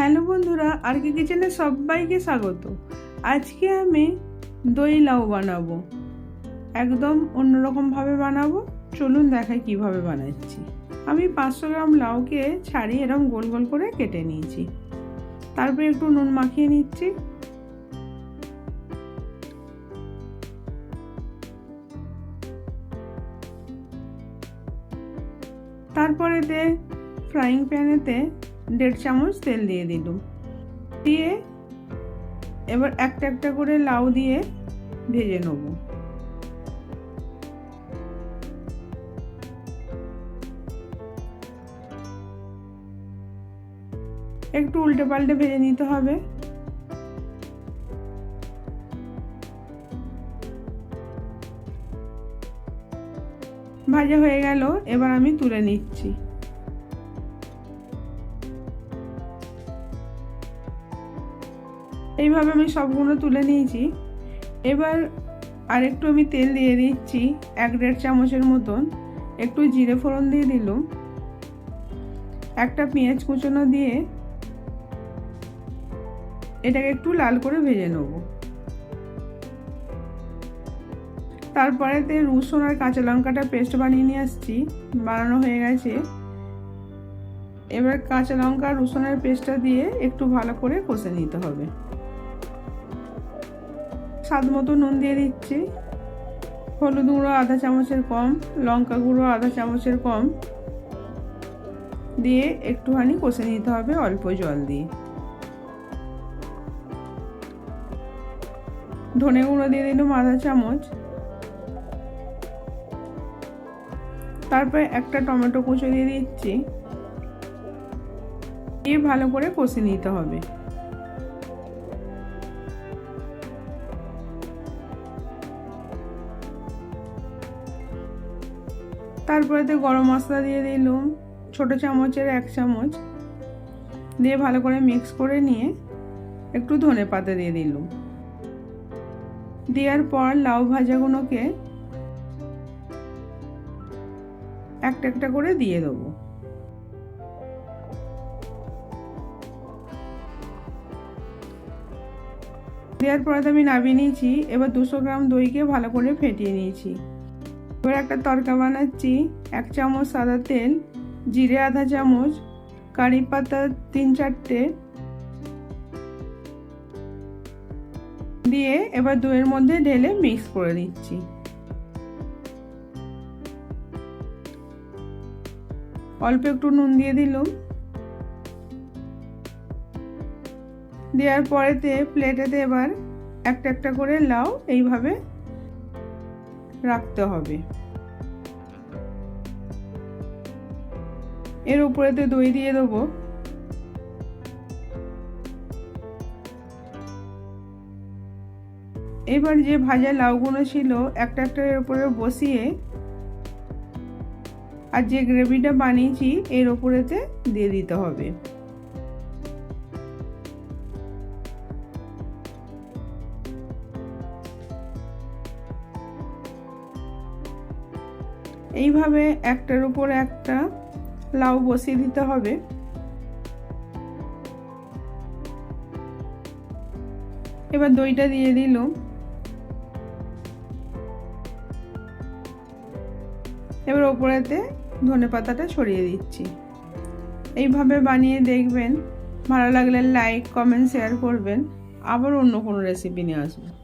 Hello বন্ধুরা আর কি কিচেনে সবাইকে স্বাগত। আজকে আমি দই লাউ বানাবো। একদম অন্যরকমভাবে বানাবো। চলুন দেখাই কীভাবে বানাচ্ছি। আমি পাঁচশো গ্রাম লাউকে ছাড়িয়ে এরকম গোল গোল করে কেটে নিয়েছি। তারপরে একটু নুন মাখিয়ে নিচ্ছি। তারপরেতে ফ্রাইং প্যানেতে দেড় চামচ তেল দিয়ে দিলুম। দিয়ে এবার একটা একটা করে লাউ দিয়ে ভেজে নেব। একটু উল্টে পাল্টে ভেজে নিতে হবে। ভাজা হয়ে গেল, এবার আমি তুলে নিচ্ছি। এইভাবে আমি সবগুলো তুলে নিয়েছি। এবার আরেকটু আমি তেল দিয়ে দিচ্ছি, এক দেড় চামচের মতন। একটু জিরে ফোড়ন দিয়ে দিলাম। একটা পেঁয়াজ কুচনো দিয়ে এটাকে একটু লাল করে ভেজে নেব। তারপরেতে রসুন আর কাঁচা লঙ্কাটা পেস্ট বানিয়ে নিয়ে আসছি, বানানো হয়ে গেছে। এবার কাঁচা লঙ্কা রসুনের পেস্টটা দিয়ে একটু ভালো করে কষে নিতে হবে। স্বাদ মতো নুন দিয়ে দিচ্ছি। হলুদ গুঁড়ো, আধা চামচের কম, লঙ্কা গুঁড়ো, আধা চামচের কম। দিয়ে একটুখানি কষে নিতে হবে অল্প জল দিয়ে। ধনে গুঁড়ো দিয়ে দিলাম আধা চামচ। তারপরে একটা টমেটো কুচো দিয়ে দিচ্ছি। দিয়ে ভালো করে কষে নিতে হবে। তারপরেতে গরম মশলা দিয়ে দিলাম, ছোটো চামচের এক চামচ। দিয়ে ভালো করে মিক্স করে নিয়ে একটু ধনে পাতা দিয়ে দিলাম। দেওয়ার পর লাউ ভাজাগুলোকে একটা একটা করে দিয়ে দেবো। দেওয়ার পরে তো আমি নামিয়ে নিয়েছি, এবার দুশো গ্রাম দইকে ভালো করে ফেটিয়ে নিয়েছি। এবার একটা তরকা বানাচ্ছি, এক চামচ সাদা তেল, জিরে আধা চামচ, কারি পাতা তিন চারটে দিয়ে এবার দইয়ের মধ্যে ঢেলে মিক্স করে দিচ্ছি। অল্প একটু নুন দিয়ে দিলাম। দেওয়ার পরেতে প্লেটেতে এবার একটা একটা করে লাউ এইভাবে রাখতে হবে। এর উপরেতে দই দিয়ে দেবো। এবার যে ভাজা লাউগুলো ছিল একটা একটা এর উপরে বসিয়ে আর যে গ্রেভিটা বানিয়েছি এর ওপরেতে দিয়ে দিতে হবে। এইভাবে একটার উপর একটা লাউ বসিয়ে দিতে হবে। এবার দইটা দিয়ে দিল। এবার ওপরেতে ধনে পাতাটা ছড়িয়ে দিচ্ছি। এইভাবে বানিয়ে দেখবেন। ভালো লাগলে লাইক, কমেন্ট, শেয়ার করবেন। আবার অন্য কোনো রেসিপি নিয়ে আসব।